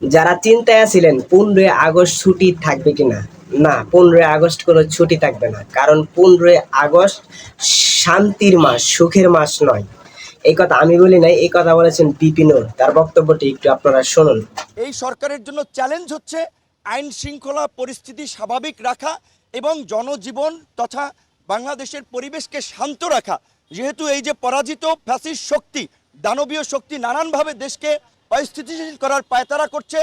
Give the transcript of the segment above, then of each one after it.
যারা চিন্তায় ছিলেন পনেরোই আগস্ট ছুটি থাকবে কিনা? না, পনেরোই আগস্ট কোনো ছুটি থাকবে না। কারণ পনেরোই আগস্ট শান্তির মাস, সুখের মাস নয়। এই কথা আমি বলি নাই, এই কথা বলেছেন বিপিনুর তার বক্তব্যটি একটু আপনারা শুনুন। এই সরকারের জন্য চ্যালেঞ্জ হচ্ছে আইন শৃঙ্খলা পরিস্থিতি স্বাভাবিক রাখা এবং জনজীবন তথা বাংলাদেশের পরিবেশকে শান্ত রাখা। যেহেতু এই যে পরাজিত ফ্যাসিস শক্তি, দানবীয় শক্তি নানানভাবে দেশকে অস্থিতিশীল করার পায়তারা করছে,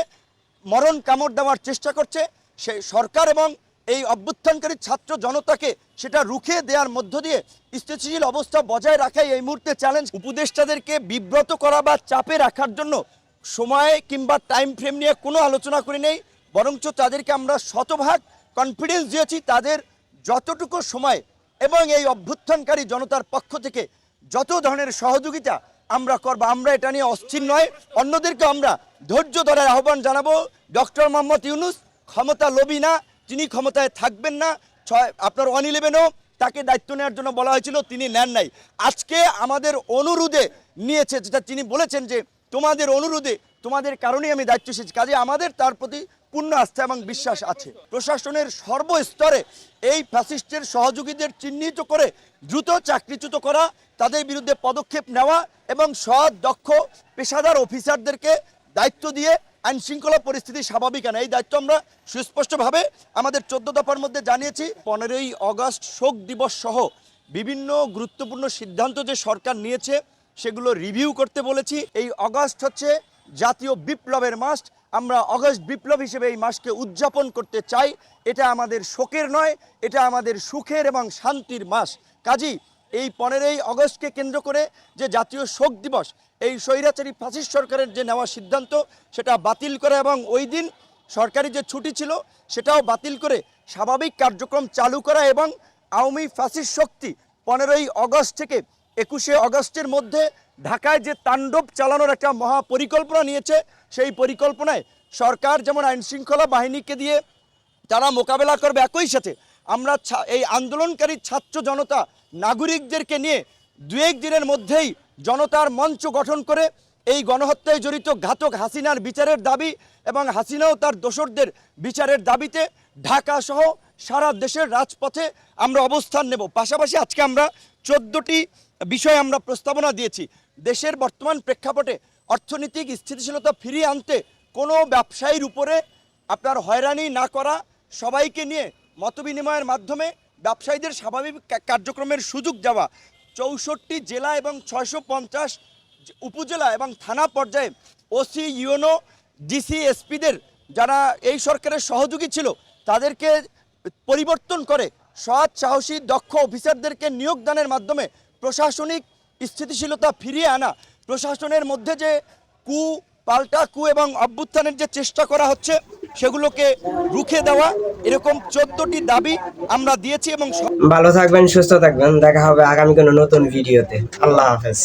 মরণ কামড় দেওয়ার চেষ্টা করছে, সে সরকার এবং এই অভ্যুত্থানকারী ছাত্র জনতাকে সেটা রুখে দেওয়ার মধ্য দিয়ে স্থিতিশীল অবস্থা বজায় রাখাই এই মুহূর্তে চ্যালেঞ্জ উপদেষ্টাদেরকে বিব্রত করা বা চাপে রাখার জন্য সময় কিংবা টাইম ফ্রেম নিয়ে কোনো আলোচনা করি নেই, বরঞ্চ তাদেরকে আমরা শতভাগ কনফিডেন্স দিয়েছি তাদের যতটুকু সময় এবং এই অভ্যুত্থানকারী জনতার পক্ষ থেকে যত ধরনের সহযোগিতা আমরা করব, আমরা এটা নিয়ে অস্থির নয়। অন্যদেরকে আমরা ধৈর্য ধরার আহ্বান জানাব। ডক্টর মোহাম্মদ ইউনুস ক্ষমতা লোভী না, তিনি ক্ষমতায় থাকবেন না। ছয় আপনার ওয়ান ইলেভেনও তাকে দায়িত্ব নেওয়ার জন্য বলা হয়েছিল, তিনি নেন নাই। আজকে আমাদের অনুরোধে নিয়েছে, যেটা তিনি বলেছেন যে, তোমাদের অনুরোধে, তোমাদের কারণেই আমি দায়িত্ব এসেছি কাজে আমাদের তার প্রতি পূর্ণ আস্থা এবং বিশ্বাস আছে। প্রশাসনের সর্বস্তরে এই ফ্যাসিস্টের সহযোগীদের চিহ্নিত করে দ্রুত চাকরিচ্যুত করা, তাদের বিরুদ্ধে পদক্ষেপ নেওয়া এবং সৎ, দক্ষ পেশাদার অফিসারদেরকে দায়িত্ব দিয়ে আইন শৃঙ্খলা পরিস্থিতি স্বাভাবিক আনা। এই দায়িত্ব আমরা সুস্পষ্টভাবে আমাদের চোদ্দ দফার মধ্যে জানিয়েছি। পনেরোই অগস্ট শোক দিবস সহ বিভিন্ন গুরুত্বপূর্ণ সিদ্ধান্ত যে সরকার নিয়েছে, সেগুলো রিভিউ করতে বলেছি। এই অগস্ট হচ্ছে জাতীয় বিপ্লবের মাস। আমরা অগস্ট বিপ্লব হিসেবে এই মাসকে উদযাপন করতে চাই। এটা আমাদের শোকের নয়, এটা আমাদের সুখের এবং শান্তির মাস। কাজী, এই পনেরোই অগস্টকে কেন্দ্র করে যে জাতীয় শোক দিবস, এই স্বৈরাচারী ফাঁসির সরকারের যে নেওয়া সিদ্ধান্ত, সেটা বাতিল করা এবং ওই দিন সরকারি যে ছুটি ছিল, সেটাও বাতিল করে স্বাভাবিক কার্যক্রম চালু করা এবং আওয়ামী ফাঁসির শক্তি পনেরোই অগস্ট থেকে একুশে অগস্টের মধ্যে ঢাকায় যে তাণ্ডব চালানোর একটা মহাপরিকল্পনা নিয়েছে, সেই পরিকল্পনায় সরকার যেমন আইন শৃঙ্খলা বাহিনীকে দিয়ে তারা মোকাবেলা করবে একই সাথে, আমরা এই আন্দোলনকারী ছাত্র জনতা, নাগরিকদেরকে নিয়ে দু এক দিনের মধ্যেই জনতার মঞ্চ গঠন করে এই গণহত্যায় জড়িত ঘাতক হাসিনার বিচারের দাবি এবং হাসিনাও তার দোসরদের বিচারের দাবিতে ঢাকা সহ সারা দেশের রাজপথে আমরা অবস্থান নেব। পাশাপাশি আজকে আমরা চোদ্দোটি বিষয় আমরা প্রস্তাবনা দিয়েছি। দেশের বর্তমান প্রেক্ষাপটে অর্থনৈতিক স্থিতিশীলতা ফিরিয়ে আনতে কোনো ব্যবসায়ীর উপরে আপনার হয়রানি না করা, সবাইকে নিয়ে মতবিনিময়ের মাধ্যমে ব্যবসায়ীদের স্বাভাবিক কার্যক্রমের সুযোগ দেওয়া। চৌষট্টি জেলা এবং ছয়শো পঞ্চাশ উপজেলা এবং থানা পর্যায়ে ওসি ইউনো ডিসি, এসপিদের যারা এই সরকারের সহযোগী ছিল, তাদেরকে পরিবর্তন করে সৎ, সাহসী, দক্ষ অফিসারদেরকে নিয়োগদানের মাধ্যমে প্রশাসনিক স্থিতিশীলতা ফিরিয়ে আনা, প্রশাসনের মধ্যে যে কু পাল্টা কু এবং অভ্যুত্থানের যে চেষ্টা করা হচ্ছে, সেগুলোকে রুখে দেওয়া, এরকম চোদ্দটি দাবি আমরা দিয়েছি এবং ভালো থাকবেন, সুস্থ থাকবেন। দেখা হবে আগামী কোনো নতুন ভিডিওতে। আল্লাহ হাফেজ।